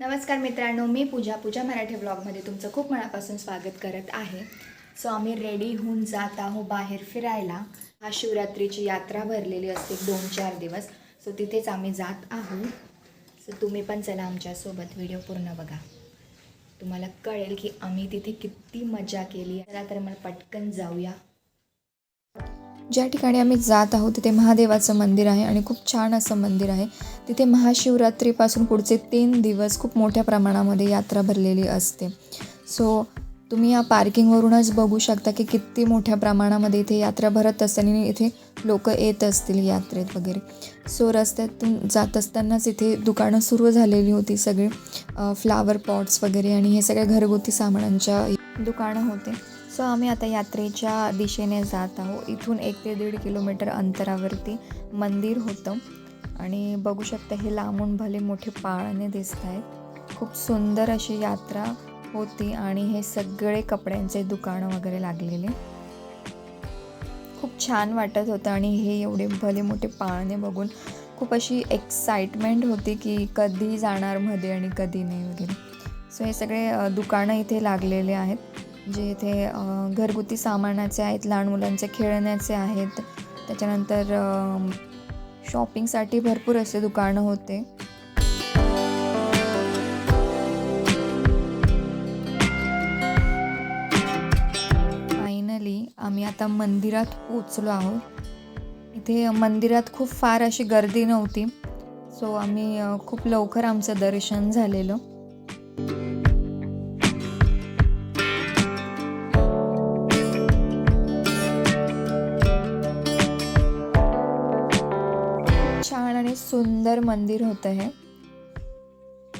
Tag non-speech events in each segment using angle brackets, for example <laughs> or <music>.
नमस्कार मित्रांनो मी पूजा पूजा मराठी ब्लॉगमध्ये तुमचं खूप मनापासून स्वागत करत आहे. सो आम्ही रेडी होऊन जात आहो बाहेर फिरायला. हा शिवरात्रीची यात्रा भरलेली असते दोन चार दिवस. सो तिथेच आम्ही जात आहोत. सो तुम्ही पण चला आमच्यासोबत व्हिडिओ पूर्ण बघा. तुम्हाला कळेल की आम्ही तिथे किती मजा केली. चला तर मला पटकन जाऊया. ज्या ठिकाणी आम्ही जात आहोत तिथे महादेवाचं मंदिर आहे आणि खूप छान असं मंदिर आहे. तिथे महाशिवरात्रीपासून पुढचे तीन दिवस खूप मोठ्या प्रमाणामध्ये यात्रा भरलेली असते. सो तुम्ही या पार्किंगवरूनच बघू शकता की किती मोठ्या प्रमाणामध्ये इथे यात्रा भरत असताना आणि इथे लोक येत असतील यात्रेत वगैरे. सो रस्त्यातून जात असतानाच इथे दुकानं सुरू झालेली होती सगळी फ्लावर पॉट्स वगैरे आणि हे सगळ्या घरगुती सामानांच्या दुकानं होते. सो आम्ही आता यात्रेच्या दिशेने जात आहोत. इथून एक ते दीड किलोमीटर अंतरावरती मंदिर होतं. आणि बघू शकता हे लांबून भले मोठे पाळणे दिसत आहेत. खूप सुंदर अशी यात्रा होती आणि हे सगळे कपड्यांचे दुकानं वगैरे लागलेले. खूप छान वाटत होतं आणि हे एवढे भले मोठे पाळणे बघून खूप अशी एक्साइटमेंट होती की कधी जाणार मध्ये आणि कधी नाही वगैरे. सो हे सगळे दुकानं इथे लागलेले आहेत. जे इथे घरगुती सामानाचे आहेत लहान मुलांचे खेळण्याचे आहेत. त्याच्यानंतर शॉपिंगसाठी भरपूर असे दुकानं होते. फायनली आम्ही आता मंदिरात पोचलो आहोत. इथे मंदिरात खूप फार अशी गर्दी नव्हती. सो आम्ही खूप लवकर आमचं दर्शन झालेलं. सुंदर मंदिर होतं हे.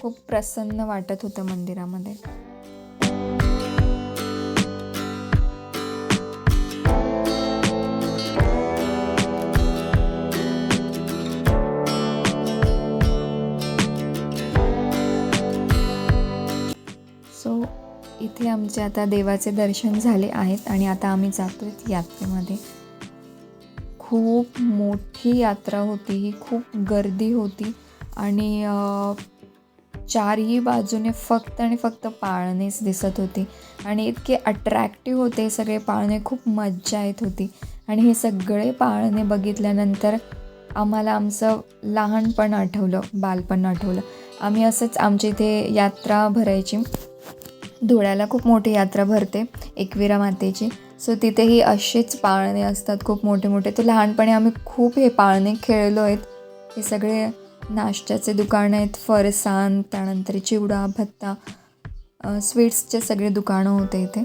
खूप प्रसन्न वाटत होतं मंदिरामध्ये. सो इथे आमचे आता देवाचे दर्शन झाले आहेत आणि आता आम्ही जातो यात्रेमध्ये. खूप मोठी यात्रा होती ही खूप गर्दी होती आणि चारही बाजूने फक्त आणि फक्त पाळणेच दिसत होती आणि इतके अट्रॅक्टिव्ह होते सगळे पाळणे खूप मज्जा येत होती आणि हे सगळे पाळणे बघितल्यानंतर आम्हाला आमचं लहानपण आठवलं बालपण आठवलं. आम्ही असंच आमच्या इथे यात्रा भरायची. धुळ्याला खूप मोठी यात्रा भरते एकविरा मातेची. सो तिथेही असेच पाळणे असतात खूप मोठे मोठे. तर लहानपणी आम्ही खूप हे पाळणे खेळलो आहेत. हे सगळे नाश्त्याचे दुकानं आहेत फरसाण त्यानंतर चिवडा भत्ता स्वीट्सचे सगळे दुकानं होते इथे.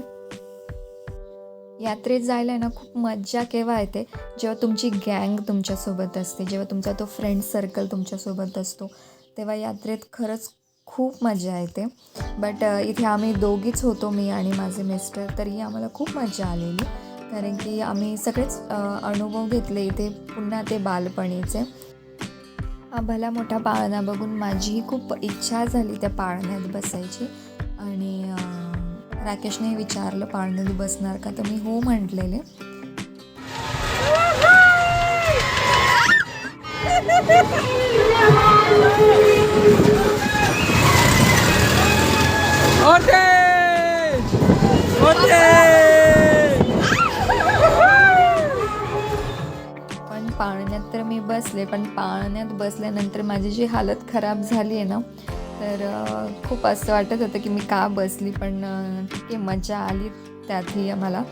यात्रेत जायला आहे ना खूप मज्जा केव्हा येते? जेव्हा तुमची गँग तुमच्यासोबत असते जेव्हा तुमचा तो फ्रेंड सर्कल तुमच्यासोबत असतो तेव्हा यात्रेत खरंच खूप मजा येते. बट इथे आम्ही दोघीच होतो मी आणि माझे मिस्टर तरीही आम्हाला खूप मजा आलेली. कारण की आम्ही सगळेच अनुभव घेतले इथे पुन्हा ते बालपणीचे. हा भला मोठा पाळणा बघून माझीही खूप इच्छा झाली त्या पाळण्यात बसायची. आणि राकेशने विचारलं पाळण्यात बसणार का? तर मी हो म्हटलेले. <laughs> पाळण्यात तर मी बसले पण पाळण्यात बसल्यानंतर माझी जी हालत खराब झाली आहे ना तर खूप असं वाटत होतं की मी का बसली पण ठीक आहे मजा आली त्यातही आम्हाला.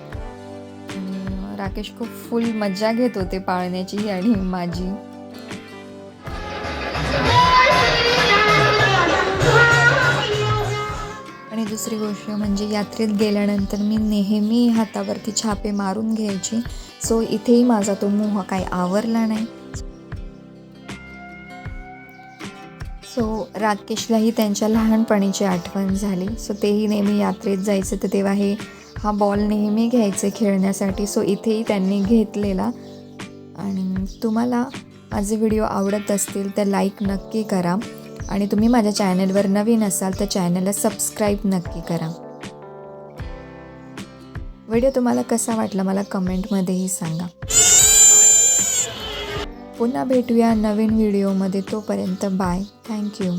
राकेश खूप फुल मजा घेत होते पाळण्याची आणि माझी. दुसरी गोष्ट म्हणजे यात्रेत गेल्यानंतर मी नेहमी हातावरती छापे मारून घ्यायची. सो इथेही माझा तो मोह काही आवरला नाही. सो राकेशलाही त्यांच्या लहानपणीची आठवण झाली. सो तेही नेहमी यात्रेत जायचं. तर तेव्हा हे हा बॉल नेहमी घ्यायचे खेळण्यासाठी. सो इथेही त्यांनी घेतलेला. आणि तुम्हाला माझे व्हिडिओ आवडत असतील तर लाईक नक्की करा. आणि तुम्ही माझ्या चॅनलवर नवीन असाल तर चॅनलला सबस्क्राईब नक्की करा. व्हिडिओ तुम्हाला कसा वाटला मला कमेंटमध्येही सांगा. पुन्हा भेटूया नवीन व्हिडिओमध्ये तोपर्यंत बाय. थँक्यू